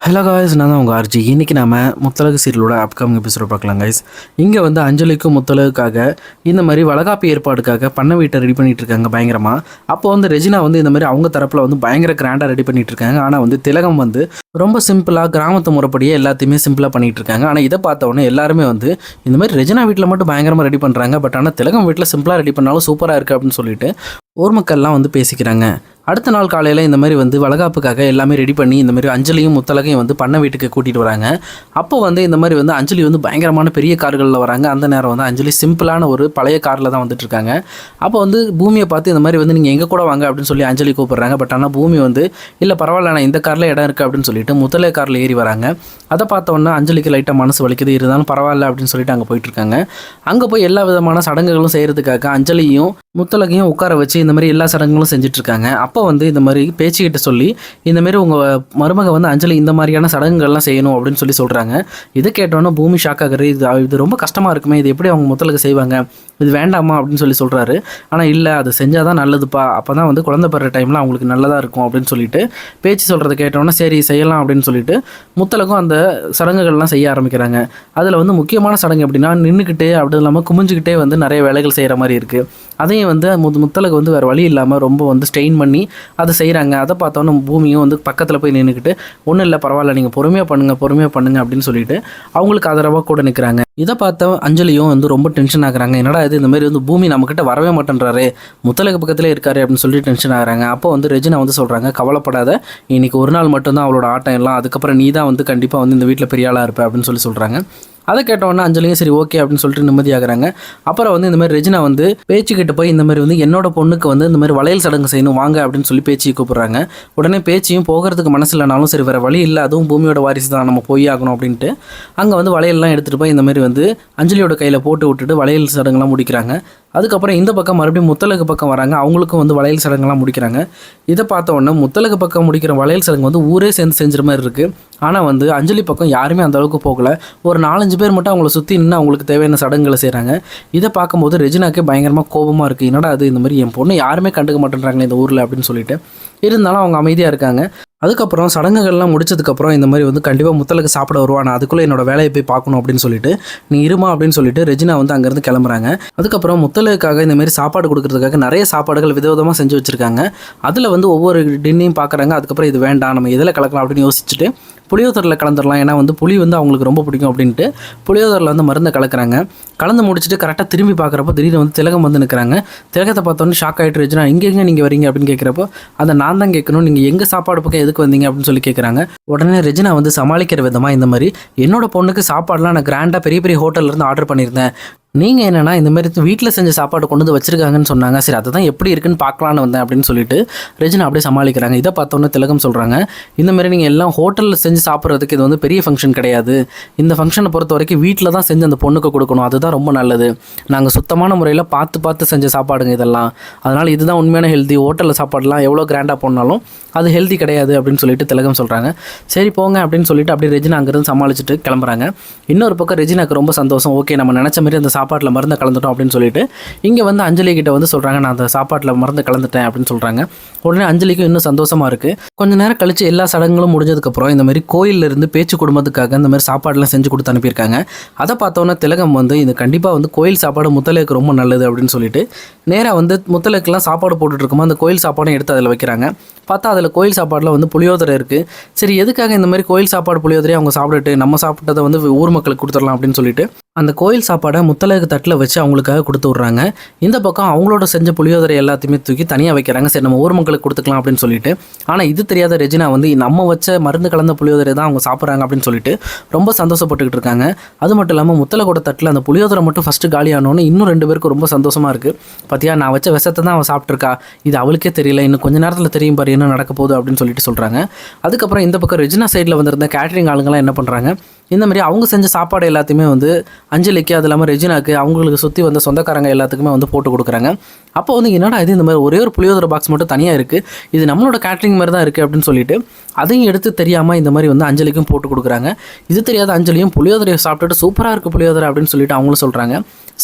Hello guys நான் தான் உங்கள் ஆர்ஜி இன்றைக்கி நம்ம முத்தலகு சீரியலோட அப்கமிங் எபிசோட பார்க்கலாம் guys. இங்கே வந்து அஞ்சலிக்கும் முத்தலகுக்காக இந்த மாதிரி வளகாப்பு ஏற்பாடுக்காக பண்ண வீட்டை ரெடி பண்ணிகிட்டு இருக்காங்க பயங்கரமாக அப்போ வந்து ரெஜினா வந்து இந்த மாதிரி அவங்க தரப்பில் வந்து பயங்கர கிராண்டாக ரெடி பண்ணிகிட்டு இருக்காங்க. ஆனால் வந்து திலகம் வந்து ரொம்ப சிம்பிளாக கிராமத்து முறைப்படியே எல்லாத்தையுமே சிம்பிளாக பண்ணிகிட்டு இருக்காங்க ஆனால் இதை பார்த்த உடனே எல்லாருமே வந்து இந்த மாதிரி ரெஜினா வீட்டில் மட்டும் பயங்கரமாக ரெடி பண்ணுறாங்க பட் ஆனால் திலகம் வீட்டில் சிம்பிளாக ரெடி பண்ணாலும் சூப்பராக இருக்குது அப்படின்னு சொல்லிட்டு ஊர் மக்கள்லாம் வந்து பேசிக்கிறாங்க. அடுத்த நாள் காலையில் இந்த மாதிரி வந்து வளகாப்புக்காக எல்லாமே ரெடி பண்ணி இந்த மாதிரி அஞ்சலியும் முத்தலகையும் வந்து பண்ண வீட்டுக்கு கூட்டிகிட்டு வராங்க. அப்போ வந்து இந்த மாதிரி வந்து அஞ்சலி வந்து பயங்கரமான பெரிய கார்களில் வராங்க. அந்த நேரம் வந்து அஞ்சலி சிம்பிளான ஒரு பழைய காரில் தான் வந்துட்டு இருக்காங்க அப்போ வந்து பூமியை பார்த்து இந்த மாதிரி வந்து நீங்கள் எங்கே கூட வாங்க அப்படின்னு சொல்லி அஞ்சலி கூப்பிடுறாங்க. பட் ஆனால் பூமி வந்து இல்லை பரவாயில்ல நான் இந்த காரில் இடம் இருக்குது அப்படின்னு சொல்லி சொல்லிட்டு முதலே காரில் ஏறி வராங்க. அதை பார்த்தோன்னா அஞ்சலிக்கு லைட்டாக மனசு வலிக்குது இருந்தாலும் பரவாயில்ல அப்படின்னு சொல்லிட்டு அங்கே போயிட்டு இருக்காங்க அங்கே போய் எல்லா விதமான சடங்குகளும் செய்கிறதுக்காக அஞ்சலியும் முத்தலகையும் உட்கார வச்சு இந்த மாதிரி எல்லா சடங்குகளும் செஞ்சுட்டு இருக்காங்க அப்போ வந்து இந்த மாதிரி பேச்சுக்கிட்ட சொல்லி இந்த மாதிரி உங்கள் மருமக வந்து அஞ்சலி இந்த மாதிரியான சடங்குகள்லாம் செய்யணும் அப்படின்னு சொல்லி சொல்கிறாங்க இதை கேட்டோன்னே பூமி ஷாக் ஆகுது. இது இது ரொம்ப கஷ்டமாக இருக்குமே இது எப்படி அவங்க முத்தலுக்கு செய்வாங்க? இது வேண்டாமா அப்படின்னு சொல்லி சொல்கிறாரு ஆனால் இல்லை அது செஞ்சால் தான் நல்லதுப்பா. அப்போ தான் வந்து குழந்தை பெற டைமில் அவங்களுக்கு நல்லதாக இருக்கும் அப்படின்னு சொல்லிட்டு பேச்சு சொல்கிறத கேட்டோன்னே சரி செய்யலாம். அப்படின்னு சொல்லிட்டு முத்தலகும் அந்த சடங்குகள்லாம் செய்ய ஆரம்பிக்கிறாங்க. அதில் வந்து முக்கியமான சடங்கு எப்படின்னா நின்றுக்கிட்டே அப்படி இல்லாமல் குமிஞ்சுக்கிட்டே வந்து நிறைய வேலைகள் செய்கிற மாதிரி இருக்குது அதையும் வந்து முத் முத்தலகு வந்து வேறு வழி இல்லாமல் ரொம்ப வந்து ஸ்ட்ரெயின் பண்ணி அதை செய்கிறாங்க அதை பார்த்தோன்னே பூமியும் வந்து பக்கத்தில் போய் நின்றுக்கிட்டு ஒன்றும் இல்லை பரவாயில்ல நீங்கள் பொறுமையாக பண்ணுங்கள் பொறுமையாக பண்ணுங்க அப்படின்னு சொல்லிட்டு அவங்களுக்கு ஆதரவாக கூட நிற்கிறாங்க இதை பார்த்த அஞ்சலியும் வந்து ரொம்ப டென்ஷன் ஆகுறாங்க. என்னடா இது இந்த மாதிரி வந்து பூமி நம்மக்கிட்ட வரவே மாட்டேன்றாரு முத்தலகு பக்கத்தில் இருக்காரு அப்படின்னு சொல்லி டென்ஷன் ஆகுறாங்க. அப்போ வந்து ரெஜினா வந்து சொல்கிறாங்க கவலைப்படாத இன்னைக்கு ஒரு நாள் மட்டும்தான் அவளோட ஆட்டம் எல்லாம் அதுக்கப்புறம் நீ தான் வந்து கண்டிப்பாக வந்து இந்த வீட்டில் பெரிய ஆளாக இருப்ப அப்படின்னு சொல்லி சொல்கிறாங்க அதை கேட்டவொடனே அஞ்சலியும் சரி ஓகே அப்படின்னு சொல்லிட்டு நிம்மதியாகிறாங்க. அப்புறம் வந்து இந்த மாதிரி ரெஜினா வந்து பேச்சுக்கிட்ட போய் இந்த மாதிரி வந்து என்னோட பொண்ணுக்கு வந்து இந்த மாதிரி வளையல் சடங்கு செய்யணும் வாங்க அப்படின்னு சொல்லி பேச்சு கூப்பிடுறாங்க. உடனே பேச்சியும் போகிறதுக்கு மனசு இல்லைனாலும் சரி வேறு வழி இல்லை அதுவும் பூமியோட வாரிசு தான் நம்ம போய் ஆகணும் அப்படின்ட்டு அங்கே வந்து வளையல்லாம் எடுத்துகிட்டு போய் இந்த மாதிரி வந்து அஞ்சலியோட கையில் போட்டு விட்டுட்டு வளையல் சடங்குலாம் முடிக்கிறாங்க. அதுக்கப்புறம் இந்த பக்கம் மறுபடியும் முத்தலகு பக்கம் வராங்க அவங்களுக்கும் வந்து வளையல் சடங்குலாம் முடிக்கிறாங்க. இதை பார்த்த உடனே முத்தலகு பக்கம் முடிக்கிற வளையல் சடங்கு வந்து ஊரே சேர்ந்து செஞ்சுற மாதிரி இருக்குது ஆனால் வந்து அஞ்சலி பக்கம் யாருமே அந்த அளவுக்கு போகல. ஒரு நாலஞ்சு பேர் மட்டும் அவங்கள சுற்றி நின்று அவங்களுக்கு தேவையான சடங்குகளை செய்கிறாங்க இதை பார்க்கும்போது ரெஜினாக்கே பயங்கரமாக கோபமாக இருக்குது என்னடா அது இந்த மாதிரி என் பொண்ணு யாருமே கண்டுக்க மாட்டேன்றாங்களே இந்த ஊரில் அப்படின்னு சொல்லிட்டு. இருந்தாலும் அவங்க அமைதியாக இருக்காங்க. அதுக்கப்புறம் சடங்குகள்லாம் முடிச்சதுக்கப்புறம் இந்த மாதிரி வந்து கண்டிப்பாக முத்தலுக்கு சாப்பிட வருவா நான் அதுக்குள்ளே என்னோட வேலையை போய் பார்க்கணும் அப்படின்னு சொல்லிட்டு நீ இருமா அப்படின்னு சொல்லிட்டு ரெஜினா வந்து அங்கேருந்து கிளம்புறாங்க. அதுக்கப்புறம் முத்தலுக்காக இந்த மாதிரி சாப்பாடு கொடுக்கறதுக்காக நிறைய சாப்பாடுகள் விதவிதமாக செஞ்சு வச்சுருக்காங்க. அதில் வந்து ஒவ்வொரு டின்னையும் பார்க்குறாங்க அதுக்கப்புறம் இது வேண்டாம் நம்ம எதில் கலக்கலாம் அப்படின்னு யோசிச்சுட்டு புளியோதரில் கலந்துடலாம் ஏன்னா வந்து புளி வந்து அவங்களுக்கு ரொம்ப பிடிக்கும் அப்படின்ட்டு புளியோதரில் வந்து மருந்தை கலக்கிறாங்க. கலந்து முடிச்சுட்டு கரெக்டாக திரும்பி பார்க்குறப்போ திடீர்னு வந்து திலகம் வந்து நிற்கிறாங்க திலகத்தை பார்த்தோன்னே ஷாக் ஆகிட்டு ரெஜினா இங்கே எங்கே நீங்கள் வரீங்க? அப்படின்னு கேட்குறப்போ அதை நான் தான் கேட்கணும். நீங்கள் எங்கள் சாப்பாடு பக்கம் எதுக்கு வந்தீங்க அப்படின்னு சொல்லி கேட்குறாங்க உடனே ரெஜினா வந்து சமாளிக்கிற விதமாக இந்த மாதிரி என்னோட பொண்ணுக்கு சாப்பாடுலாம் நான் கிராண்டாக பெரிய பெரிய ஹோட்டல்ல இருந்து ஆர்டர் பண்ணியிருந்தேன். நீங்கள் என்னென்னா இந்த மாதிரி வீட்டில் செஞ்ச சாப்பாடு கொண்டு வந்து வச்சிருக்காங்கன்னு சொன்னாங்க. சரி அதை தான் எப்படி இருக்குன்னு பார்க்கலான்னு வந்தேன் அப்படின்னு சொல்லிட்டு ரெஜினா அப்படியே சமாளிக்கிறாங்க. இதை பார்த்தோன்னே திலகம் சொல்கிறாங்க இந்த மாதிரி நீங்கள் எல்லாம் ஹோட்டலில் செஞ்சு சாப்பிட்றதுக்கு இது வந்து பெரிய ஃபங்க்ஷன் கிடையாது. இந்த ஃபங்க்ஷனை பொறுத்த வரைக்கும் வீட்டில் தான் செஞ்சு அந்த பொண்ணுக்கு கொடுக்கணும். அதுதான் ரொம்ப நல்லது. நாங்கள் சுத்தமான முறையில் பார்த்து பார்த்து செஞ்ச சாப்பாடுங்க இதெல்லாம். அதனால் இதுதான் உண்மையான ஹெல்தி ஹோட்டலில் சாப்பாடுலாம் எவ்வளோ கிராண்டாக போனாலும் அது ஹெல்தி கிடையாது. அப்படின்னு சொல்லிட்டு திலகம் சொல்கிறாங்க சரி போங்க. அப்படின்னு சொல்லிட்டு அப்படியே ரெஜினா அங்கேருந்து சமாளிச்சுட்டு கிளம்புறாங்க. இன்னொரு பக்கம் ரெஜினாக்கு ரொம்ப சந்தோஷம். ஓகே நம்ம நினச்ச மாதிரி அந்த சாப்பாட்டில் மருந்தை கலந்துட்டோம் அப்படின்னு சொல்லிட்டு இங்கே வந்து அஞ்சலி கிட்ட வந்து சொல்கிறாங்க நான் அந்த சாப்பாட்டில் மருந்து கலந்துட்டேன் அப்படின்னு சொல்கிறாங்க உடனே அஞ்சலிக்கும் இன்னும் சந்தோஷமாக இருக்குது கொஞ்ச நேரம் கழித்து எல்லா சடங்குகளும் முடிஞ்சதுக்கப்புறம் இந்த மாதிரி கோயிலிருந்து இருந்து பேச்சு குடும்பத்துக்காக இந்த மாதிரி சாப்பாடெலாம் செஞ்சு கொடுத்து அனுப்பியிருக்காங்க. அதை பார்த்தோன்னே திலகம் வந்து இது கண்டிப்பாக வந்து கோயில் சாப்பாடு முத்தலைக்கு ரொம்ப நல்லது அப்படின்னு சொல்லிட்டு நேராக வந்து முத்தலைக்கெல்லாம் சாப்பாடு போட்டுட்டு அந்த கோயில் சாப்பாடும் எடுத்து அதில் வைக்கிறாங்க. பார்த்தா அதில் கோயில் சாப்பாடில் வந்து புளியோதரை இருக்குது சரி எதுக்காக இந்த மாதிரி கோயில் சாப்பாடு புளியோதரையை அவங்க சாப்பிட்டுட்டு நம்ம சாப்பிட்டதை வந்து ஊர் மக்களுக்கு கொடுத்துடலாம் அப்படின்னு சொல்லிட்டு அந்த கோயில் சாப்பாடை முத்தலகு தட்டில் வச்சு அவங்களுக்காக கொடுத்து விட்றாங்க. இந்த பக்கம் அவங்களோட செஞ்ச புளியோதரை எல்லாத்தையுமே தூக்கி தனியாக வைக்கிறாங்க. சரி நம்ம ஊர் மக்களுக்கு கொடுத்துக்கலாம் அப்படின்னு சொல்லிட்டு. ஆனால் இது தெரியாத ரெஜினா வந்து நம்ம வச்ச மருந்து கலந்த புளியோதரை தான் அவங்க சாப்பிட்றாங்க அப்படின்னு சொல்லிட்டு ரொம்ப சந்தோஷப்பட்டுக்கிட்டு இருக்காங்க. அது மட்டும் இல்லாமல் முத்தலகோட தட்டில் அந்த புளியோதரை மட்டும் ஃபஸ்ட்டு காலியானோன்னு இன்னும் ரெண்டு பேருக்கு ரொம்ப சந்தோஷமாக இருக்குது பார்த்தியா நான் வச்ச விஷத்தை தான் அவன் சாப்பிட்ருக்கா. இது அவளுக்கே தெரியல. இன்னும் கொஞ்ச நேரத்தில் தெரியும் பாரு என்ன நடக்க போகுது அப்படின்னு சொல்லிட்டு சொல்கிறாங்க அதுக்கப்புறம் இந்த பக்கம் ரெஜினா சைடில் வந்திருந்த கேட்ரிங் ஆளுங்கெல்லாம் என்ன பண்ணுறாங்க இந்த மாதிரி அவங்க செஞ்ச சாப்பாடு எல்லாத்தையுமே வந்து அஞ்சலிக்கு அது இல்லாமல் ரெஜினாக்கு அவங்களுக்கு சுற்றி வந்த சொந்தக்காரங்க எல்லாத்துக்குமே வந்து போட்டு கொடுக்குறாங்க. அப்போ வந்து என்னடா இது இந்த மாதிரி ஒரே ஒரு புளியோதரை பாக்ஸ் மட்டும் தனியாக இருக்குது இது நம்மளோட கேட்ரிங் மாதிரி தான் இருக்குது அப்படின்னு சொல்லிட்டு அதையும் எடுத்து தெரியாமல் இந்த மாதிரி வந்து அஞ்சலிக்கும் போட்டு கொடுக்குறாங்க. இது தெரியாத அஞ்சலியும் புளியோதரையை சாப்பிட்டுட்டு சூப்பராக இருக்குது புளியோதரை அப்படின்னு சொல்லிட்டு அவங்களும் சொல்கிறாங்க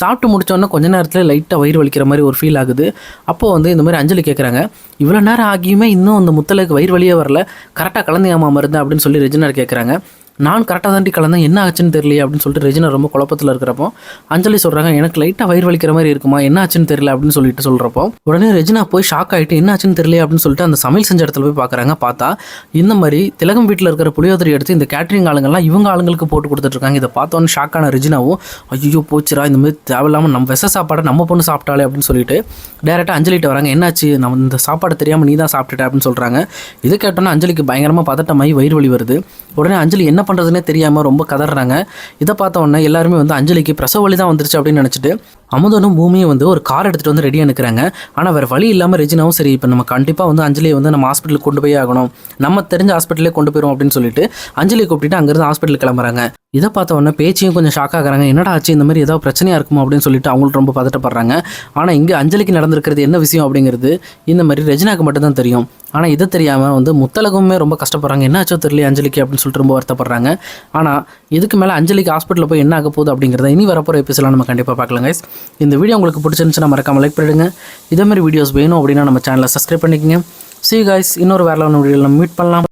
சாப்பிட்டு முடிச்சோன்னே கொஞ்ச நேரத்தில் லைட்டாக வயிறு வலிக்கிற மாதிரி ஒரு ஃபீல் ஆகுது. அப்போது வந்து இந்த மாதிரி அஞ்சலி கேட்குறாங்க இவ்வளோ நேரம் ஆகியுமே இன்னும் அந்த முத்தலுக்கு வயிறு வலியே வரல. கரெக்டாக கலந்து ஏமா மருந்து அப்படின்னு சொல்லி ரெஜினார் கேட்குறாங்க நான் கரெக்டாக தாண்டி கலந்தேன் என்ன ஆச்சுன்னு தெரியல அப்படின்னு சொல்லிட்டு ரெஜினா ரொம்ப குழப்பத்தில் இருக்கிறப்போ அஞ்சலி சொல்கிறாங்க எனக்கு லைட்டாக வயிறு வலிக்கிற மாதிரி இருக்குமா என்ன ஆச்சுன்னு தெரியல அப்படின்னு சொல்லிட்டு சொல்கிறப்போ உடனே ரெஜினா போய் ஷாக் ஆகிட்டு என்ன ஆச்சுன்னு தெரியல அப்படின்னு சொல்லிட்டு அந்த சமையல் செஞ்ச இடத்துல போய் பார்க்குறாங்க பார்த்தா இந்த மாதிரி திலகம் வீட்டில் இருக்கிற புளியோதரி எடுத்து இந்த கேட்ரிங் ஆளுங்கள்லாம் இவங்க ஆளுங்களுக்கு போட்டு கொடுத்துட்ருக்காங்க இதை பார்த்தோன்னு ஷாக்கான ரெஜினாவும் ஐயோ போச்சுரா இந்த மாதிரி தேவையில்லாமல் நம்ம விச சாப்பாடை நம்ம பொண்ணு சாப்பிட்டாலே அப்படின்னு சொல்லிட்டு டேரெக்டாக அஞ்சலிட்ட வராங்க என்னாச்சு நம்ம இந்த சாப்பாடு தெரியாமல் நீ தான் சாப்பிட்டுட்ட அப்படின்னு சொல்கிறாங்க இது கேட்டோன்னா அஞ்சலிக்கு பயங்கரமாக பதட்டமாகி வயிறு வலி வருது. உடனே அஞ்சலி என்ன பண்ணுறதுனே தெரியாமல் ரொம்ப கதறாங்க. இதை பார்த்த உடனே எல்லாருமே வந்து அஞ்சலிக்கு பிரசவ வலி தான் வந்துருச்சு அப்படின்னு நினச்சிட்டு அமுதனும் பூமியும் வந்து ஒரு கார் எடுத்துகிட்டு வந்து ரெடியாக நிற்கிறாங்க ஆனால் வேறு வழி இல்லாமல் ரெஜினாவும் சரி இப்போ நம்ம கண்டிப்பாக வந்து அஞ்சலியை வந்து நம்ம ஹாஸ்பிட்டலுக்கு கொண்டு போய் ஆகணும். நம்ம தெரிஞ்ச ஹாஸ்பிட்டலே கொண்டு போயிடும் அப்படின்னு சொல்லிட்டு அஞ்சலி கூப்பிட்டு அங்கேருந்து ஹாஸ்பிட்டலுக்கு கிளம்புறாங்க. இதை பார்த்த உடனே பேச்சையும் கொஞ்சம் ஷாக் ஆகிறாங்க. என்னடா ஆச்சு? இந்த மாதிரி ஏதாவது பிரச்சனையாக இருக்குமோ? அப்படின்னு சொல்லிட்டு அவங்களும் ரொம்ப பதட்டப்படுறாங்க. ஆனால் இங்கே அஞ்சலிக்கு நடந்திருக்கிறது என்ன விஷயம் அப்படிங்கிறது இந்த மாதிரி ரெஜினாக்கு மட்டும்தான் தெரியும். ஆனால் இது தெரியாமல் வந்து முத்தலகுமே ரொம்ப கஷ்டப்படுறாங்க. என்னாச்சோ தெரியல அஞ்சலிக்கு அப்படின்னு சொல்லிட்டு ரொம்ப வருத்தப்படுறாங்க. ஆனால் இதுக்கு மேலே அஞ்சலிக்கு ஹாஸ்பிட்டலில் போய் என்ன ஆக போகுது அப்படிங்கிறத இனி வரப்போகிற எபிசோட நம்ம கண்டிப்பாக பார்க்கலாம் கைஸ் இந்த வீடியோ உங்களுக்கு பிடிச்சிருந்துச்சுன்னா மறக்காம லைக் பண்ணிடுங்க. இதே மாதிரி வீடியோஸ் வேணும் அப்படின்னா நம்ம சேனலை சப்ஸ்கிரைப் பண்ணிக்கோங்க. சி you இன்னொரு வேறு வீடியோவில் நம்ம மீட் பண்ணலாம்.